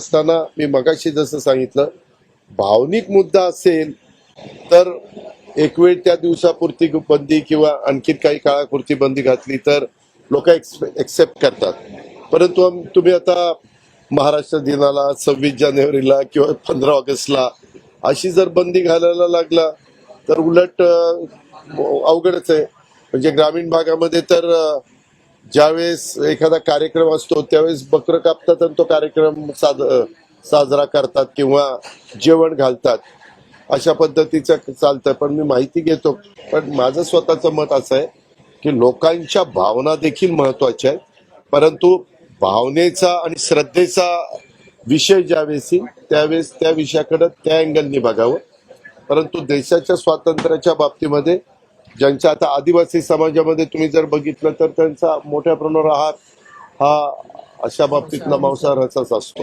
असताना मी मगाशी जसं सांगितलं भावनिक मुद्दा असेल तर एक वेळ त्या दिवसापुरती बंदी किंवा आणखी काही काळापुरती बंदी घातली तर लोक एक्सेप्ट करतात. परंतु तुम्ही आता महाराष्ट्र दिनाला सव्वीस जानेवारीला किंवा पंधरा ऑगस्टला अशी जर बंदी घालायला लागला तर उलट अवघडच आहे. म्हणजे ग्रामीण भागामध्ये तर ज्यावेळेस एखादा कार्यक्रम असतो त्यावेळेस बकरं कापतात आणि तो कार्यक्रम साज साजरा करतात किंवा जेवण घालतात. अशा पद्धतीचं चालतं पण मी माहिती घेतो. पण माझं स्वतःचं मत असं आहे की लोकांच्या भावना देखील महत्त्वाच्या आहेत. परंतु भावनेचा आणि श्रद्धेचा विषय ज्यावेळेस येईल त्यावेळेस त्या विषयाकडं त्या अँगलनी बघावं. परंतु देशाच्या स्वातंत्र्याच्या बाबतीमध्ये ज्यांच्या आता आदिवासी समाजामध्ये तुम्ही जर बघितलं तर त्यांचा मोठ्या प्रमाणावर आहार हा अशा बाबतीतला मांसाहाराचाच असतो.